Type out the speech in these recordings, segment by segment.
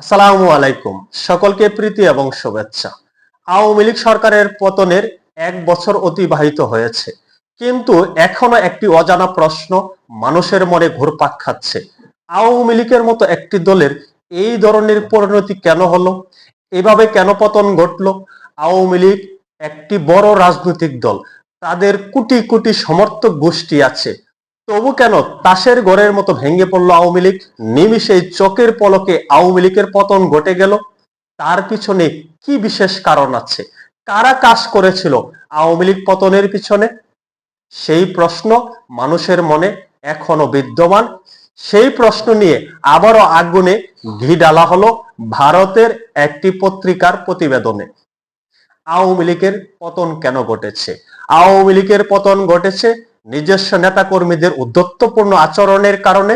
আসসালামু আলাইকুম। সকলকে প্রীতি এবং শুভেচ্ছা। আওয়ামী লীগ সরকারের পতনের এক বছর অতিবাহিত হয়েছে। কিন্তু এখনও একটি অজানা প্রশ্ন মানুষের মনে ঘুরপাক খাচ্ছে। আওয়ামী লীগের মতো একটি দলের এই ধরনের পরিণতি কেন হলো? এভাবে কেন পতন ঘটলো? আওয়ামী লীগ একটি বড় রাজনৈতিক দল। তাদের কোটি কোটি সমর্থক গোষ্ঠী আছে। তবু কেন তাসের ঘরের মতো ভেঙে পড়ল আওয়ামী লীগ? নিমিষেই চোখের পলকে আওয়ামী লীগের পতন ঘটে গেল। তার পিছনে কি বিশেষ কারণ আছে? কারা কাজ করেছিল আওয়ামী লীগ পতনের পিছনে? সেই প্রশ্ন মানুষের মনে এখনও বিদ্যমান। সেই প্রশ্ন নিয়ে আবারও আগুনে ঘি ডালা হলো ভারতের একটি পত্রিকার প্রতিবেদনে। আওয়ামী লীগের পতন কেন ঘটেছে? আওয়ামী লীগের পতন ঘটেছে নিজস্ব নেতাকর্মীদের উদ্ধত্তপূর্ণ আচরণের কারণে,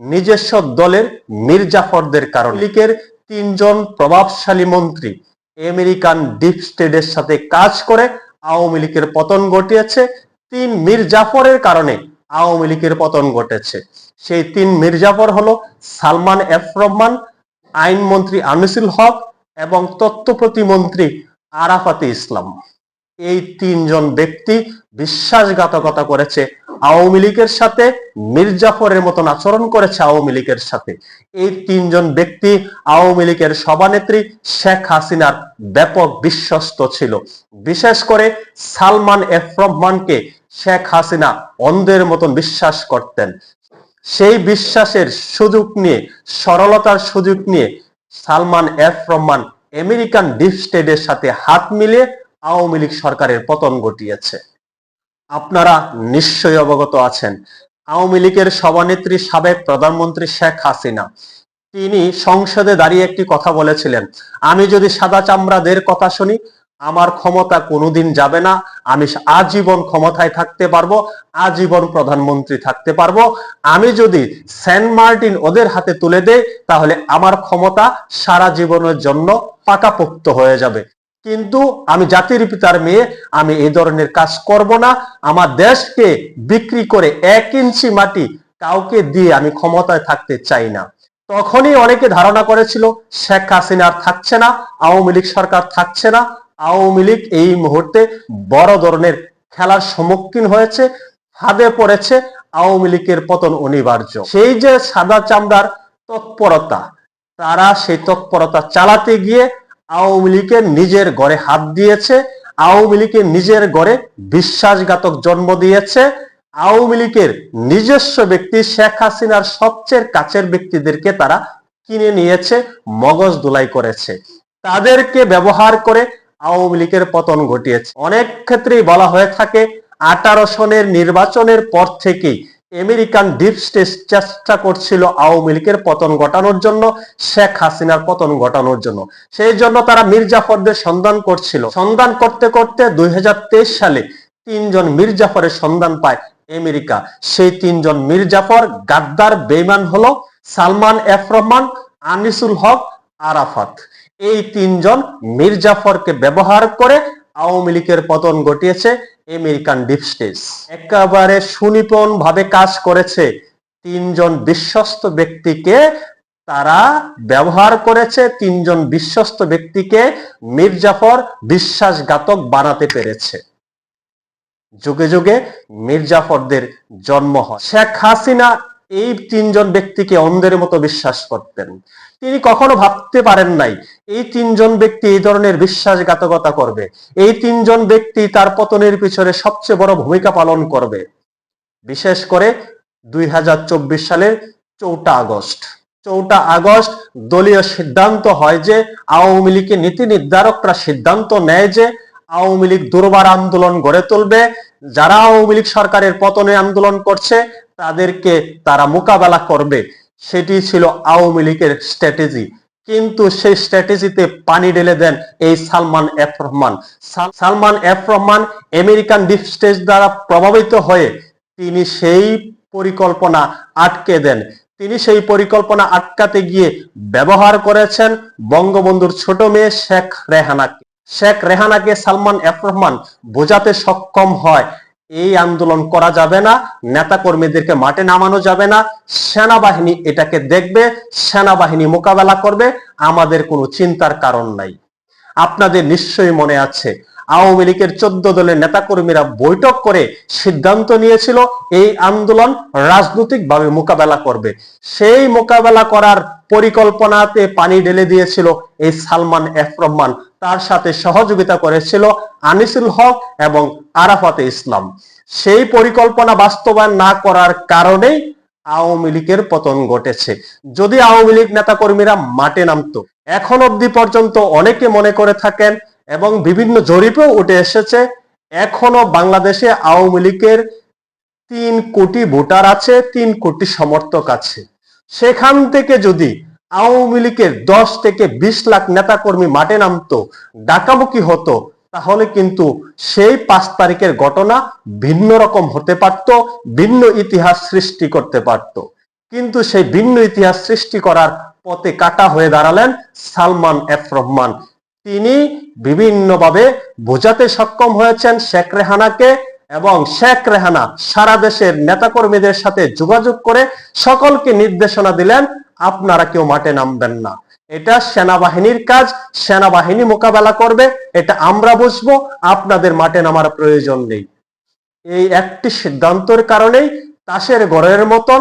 নিজস্ব দলের মির্জাফরদের কারণে। লীগের তিনজন প্রভাবশালী মন্ত্রী আমেরিকান ডিপ স্টেটের সাথে কাজ করে আওয়ামী লীগের পতন ঘটিয়েছে। তিন মির্জাফরের কারণে আওয়ামী লীগের পতন ঘটেছে। সেই তিন মির্জাফর হলো সালমান এফ রহমান, আইনমন্ত্রী আনিসুল হক এবং তথ্য প্রতিমন্ত্রী আরাফাতে ইসলাম। এই তিনজন ব্যক্তি বিশ্বাসঘাতকতা করেছে। আওয়ামী লীগের সাথে, মির্জাফরের মতন আচরণ করেছে আওয়ামী লীগের সাথে। এই তিনজন ব্যক্তি আওয়ামী লীগের সভানেত্রী শেখ হাসিনার ব্যাপক বিশ্বস্ত ছিল। বিশেষ করে সালমান এফ রহমানকে শেখ হাসিনা অন্ধের মতন বিশ্বাস করতেন। সেই বিশ্বাসের সুযোগ নিয়ে, সরলতার সুযোগ নিয়ে Salman F Rahman American deep স্টেটের সাথে হাত মিলিয়ে আওয়ামী লীগ সরকারের পতন ঘটিয়েছে। আপনারা নিশ্চয়ই অবগত আছেন, আওয়ামী লীগের সভানেত্রী সাবেক প্রধানমন্ত্রী শেখ হাসিনা, তিনি সংসদে দাঁড়িয়ে একটি কথা বলেছিলেন, আমি যদি সাদা চামড়াদের কথা শুনি, আমার ক্ষমতা কোনোদিন যাবে না, আমি আজীবন ক্ষমতায় থাকতে পারব, আজীবন প্রধানমন্ত্রী থাকতে পারব, আমি যদি সেন্ট মার্টিন ওদের হাতে তুলে দেই, তাহলে আমার ক্ষমতা সারা জীবনের জন্য পাকাপোক্ত হয়ে যাবে। কিন্তু আমি জাতির পিতার মেয়ে, আমি এই ধরনের কাজ করব না। আমার দেশকে বিক্রি করে এক ইঞ্চি মাটি কাউকে দিয়ে আমি ক্ষমতায় থাকতে চাই না। তখনই অনেকে ধারণা করেছিল, শেখ হাসিনা থাকছে না, আওয়ামী লীগ সরকার থাকছে না। আওয়ামী লীগ এই মুহূর্তে বড় ধরনের খেলার সম্মুখীন হয়েছে, ফাঁদে পড়েছে আওয়ামী লীগের পতন অনিবার্য। সেই যে সাদা চামড়ার তৎপরতা, তারা সেই তৎপরতা চালাতে গিয়ে আওয়ামী লীগের নিজের ঘরে হাত দিয়েছে, আওয়ামী লীগের নিজের ঘরে বিশ্বাসঘাতক জন্ম দিয়েছে। আওয়ামী লীগের নিজস্ব ব্যক্তি শেখ হাসিনার সবচেয়ে কাছের ব্যক্তিদেরকে তারা কিনে নিয়েছে, মগজ দুলাই করেছে। তাদেরকে ব্যবহার করে আওয়ামী লীগের পতন ঘটিয়েছে। অনেক ক্ষেত্রেই বলা হয়ে থাকে, আঠারো সনের নির্বাচনের পর থেকেই আমেরিকান ডিপ স্টেট চেষ্টা করছিল আওয়ামী লীগের পতন ঘটানোর জন্য, শেখ হাসিনার পতন ঘটানোর জন্য। সেই জন্য তারা মির্জাফরদের সন্ধান করছিল। সন্ধান করতে করতে দুই হাজার তেইশ সালে তিনজন মির্জাফরের সন্ধান পায় আমেরিকা। সেই তিনজন মির্জাফর গাদ্দার বেইমান হলো সালমান এফ রহমান, আনিসুল হক, আরাফাত। এই তিনজন মির্জাফরকে ব্যবহার করে আওয়ামী লীগের পতন ঘটিয়েছে, আমেরিকান ডিপ স্টেটস। একেবারে সুনিপুণ ভাবে কাজ করেছে তিনজন বিশ্বস্ত ব্যক্তিকে, তারা ব্যবহার করেছে তিনজন বিশ্বস্ত ব্যক্তিকে মির্জাফর বিশ্বাসঘাতক বানাতে পেরেছে। যুগে যুগে মির্জাফরদের জন্ম হয়। শেখ হাসিনা এই তিনজন ব্যক্তিকে অন্ধের মতো বিশ্বাস করতেন। তিনি কখনো ভাবতে পারেন নাই, এই তিনজন ব্যক্তি এই ধরনের বিশ্বাসঘাতকতা করবে। এই তিনজন ব্যক্তি তার পতনের পিছনে সবচেয়ে বড় ভূমিকা পালন করবে। বিশেষ করে দুই সালের চৌঠা আগস্ট। চৌঠা আগস্ট দলীয় সিদ্ধান্ত হয় যে, আওয়ামী লীগের নীতি নির্ধারকরা সিদ্ধান্ত নেয় যে, আওয়ামী লীগ দুর্বার আন্দোলন গড়ে তুলবে। যারা আওয়ামী লীগ সরকারের পতনে আন্দোলন করছে, তাদেরকে তারা মোকাবেলা করবে। সেটি ছিল আওয়ামী লীগের স্ট্র্যাটেজি। কিন্তু সেই স্ট্র্যাটেজিতে পানি ঢেলে দেন এই Salman F Rahman. Salman F Rahman American deep stage দ্বারা প্রভাবিত হয়ে তিনি সেই পরিকল্পনা আটকে দেন। তিনি সেই পরিকল্পনা আটকাতে গিয়ে ব্যবহার করেছেন বঙ্গবন্ধুর ছোট মেয়ে শেখ রেহানাকে। শেখ রেহানাকে সালমান এফ রহমান বোঝাতে সক্ষম হয়। এই আন্দোলন করা যাবে না নেতা কর্মীদেরকে মাঠে নামানো যাবে না, সেনাবাহিনী এটাকে দেখবে, সেনাবাহিনী মোকাবেলা করবে, আমাদের কোনো চিন্তার কারণ নাই। আপনাদের নিশ্চয়ই মনে আছে, আওয়ামী লীগের চোদ্দ দলের নেতাকর্মীরা বৈঠক করে সিদ্ধান্ত নিয়েছিল, এই আন্দোলন রাজনৈতিকভাবে মোকাবেলা করবে। সেই মোকাবেলা করার পরিকল্পনাতে পানি ঢেলে দিয়েছিল এই সালমান এফ রহমান। তার সাথে সহযোগিতা করেছিল আনিসুল হক এবং আরাফাতে ইসলাম। সেই পরিকল্পনা বাস্তবায়ন না করার কারণেই আওয়ামী লীগের পতন ঘটেছে। যদি আওয়ামী লীগ নেতাকর্মীরা মাঠে নামতো, এখন অবধি পর্যন্ত অনেকে মনে করে থাকেন এবং বিভিন্ন জরিপেও উঠে এসেছে, এখনও বাংলাদেশে আওয়ামী লীগের তিন কোটি ভোটার আছে, তিন কোটি সমর্থক আছে। সেখান থেকে যদি আওয়ামী লীগের দশ থেকে বিশ লাখ নেতাকর্মী মাঠে নামতো, ডাকাবুকি হতো, তাহলে কিন্তু সেই পাঁচ তারিখের ঘটনা ভিন্ন রকম হতে পারত, ভিন্ন ইতিহাস সৃষ্টি করতে পারত। কিন্তু সেই ভিন্ন ইতিহাস সৃষ্টি করার পথে কাটা হয়ে দাঁড়ালেন সালমান এফ রহমান। তিনি বিভিন্নভাবে বোঝাতে সক্ষম হয়েছেন শেখ রেহানাকে এবং শেখ রেহানা সারা দেশের নেতাকর্মীদের সাথে যোগাযোগ করে সকলকে নির্দেশনা দিলেন আপনারা কেউ মাঠে নামবেন না। এটা সেনাবাহিনীর কাজ, সেনাবাহিনী মোকাবেলা করবে, এটা আমরা বসবো আপনাদের মাঠে নামার প্রয়োজন নেই। এই একটি সিদ্ধান্তের কারণেই তাসের ঘরের মতন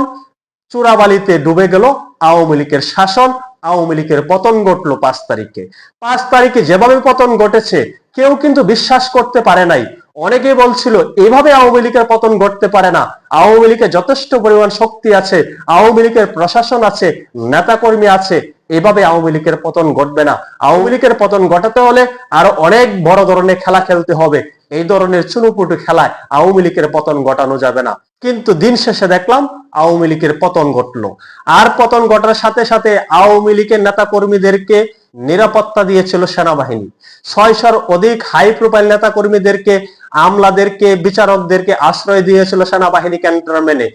চূড়াবালিতে ডুবে গেল আওয়ামী লীগের শাসন, আওয়ামী লীগের পতন ঘটলো পাঁচ তারিখে। পাঁচ তারিখে যেভাবে পতন ঘটেছে, কেউ কিন্তু বিশ্বাস করতে পারে নাই অনেকে বলছিল, এভাবে আওয়ামী লীগের পতন ঘটতে পারে না। আওয়ামী লীগের যথেষ্ট পরিমাণ শক্তি আছে, আওয়ামী লীগের প্রশাসন আছে, নেতাকর্মী আছে। এভাবে আওয়ামী লীগের পতন ঘটবে না। আওয়ামী লীগের পতন ঘটাতে হলে আরও অনেক বড় ধরনের খেলা খেলতে হবে। এই ধরনের চুনুপুটু খেলায় আওয়ামী লীগের পতন ঘটানো যাবে না। কিন্তু দিন শেষে দেখলাম, আওয়ামী লীগের পতন ঘটলো। আর পতন ঘটার সাথে সাথে আওয়ামী লীগের নেতা কর্মীদেরকে নিরাপত্তা দিয়েছিল সেনাবাহিনী। ছয়শর অধিক হাই প্রোফাইল নেতা কর্মীদেরকে আমলাদেরকে, বিচারকদেরকে আশ্রয় দিয়েছিল সেনাবাহিনী ক্যান্টনমেন্টে।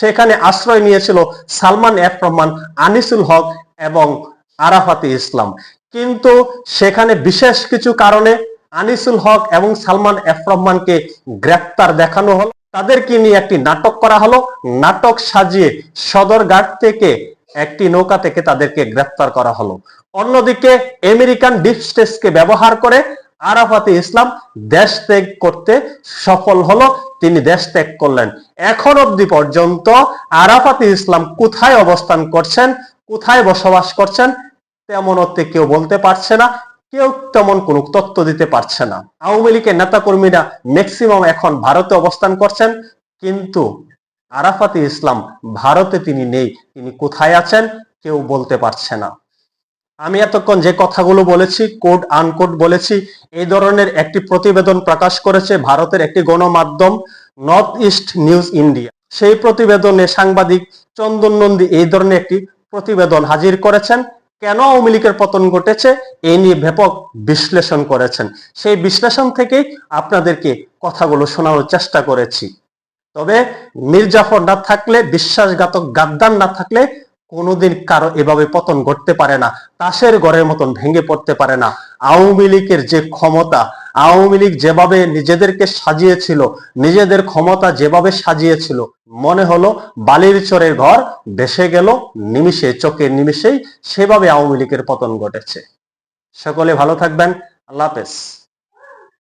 সেখানে আশ্রয় নিয়েছিল সালমান এফ রহমান, আনিসুল হক এবং আরাফাতে ইসলাম। কিন্তু সেখানে বিশেষ কিছু কারণে আনিসুল হক এবং সালমান এফ রহমানকে গ্রেপ্তার দেখানো হলো। তাদেরকে নিয়ে একটি নাটক করা হলো। নাটক সাজিয়ে সদরঘাট থেকে একটি নৌকা থেকে তাদেরকে গ্রেপ্তার করা হলো। অন্যদিকে আমেরিকান ডিপ স্টেটসকে ব্যবহার করে আরাফাতে ইসলাম দেশ ত্যাগ করতে সফল হলো, তিনি দেশ ত্যাগ করলেন। এখন অবধি পর্যন্ত আরাফাতে ইসলাম কোথায় অবস্থান করছেন, কোথায় বসবাস করছেন, তেমন অর্থে কেউ বলতে পারছে না, কেউ তেমন কোনো তথ্য দিতে পারছে না। আওয়ামী লীগের নেতাকর্মীরা ম্যাক্সিমাম এখন ভারতে অবস্থান করছেন, কিন্তু আরাফাতে ইসলাম ভারতে তিনি নেই, তিনি কোথায় আছেন, কেউ বলতে পারছে না। আমি এতক্ষণ যে কথাগুলো বলেছি কোড আনকোড বলেছি, এই ধরনের একটি প্রতিবেদন প্রকাশ করেছে ভারতের একটি গণমাধ্যম নর্থ ইস্ট নিউজ ইন্ডিয়া সেই প্রতিবেদনে সাংবাদিক চন্দন নন্দী এই ধরনের একটি প্রতিবেদন হাজির করেছেন। কেন আওয়ামী লীগের পতন ঘটেছে এই নিয়ে ব্যাপক বিশ্লেষণ করেছেন। সেই বিশ্লেষণ থেকেই আপনাদেরকে কথাগুলো শোনানোর চেষ্টা করেছি। তবে মির্জাফর না থাকলে, বিশ্বাসঘাতক গাদ্দার না থাকলে কোনোদিন কারও এভাবে পতন ঘটতে পারে না, তাসের ঘরের মতন ভেঙে পড়তে পারে না। আওয়ামী লীগের যে ক্ষমতা, আওয়ামী লীগ যেভাবে নিজেদেরকে সাজিয়েছিল, নিজেদের ক্ষমতা যেভাবে সাজিয়েছিল, মনে হলো বালির চরের ঘর ভেসে গেল, নিমিষে, চোখের নিমিষেই সেভাবে আওয়ামী লীগের পতন ঘটেছে। সকলে ভালো থাকবেন, আল্লাহ হাফেজ।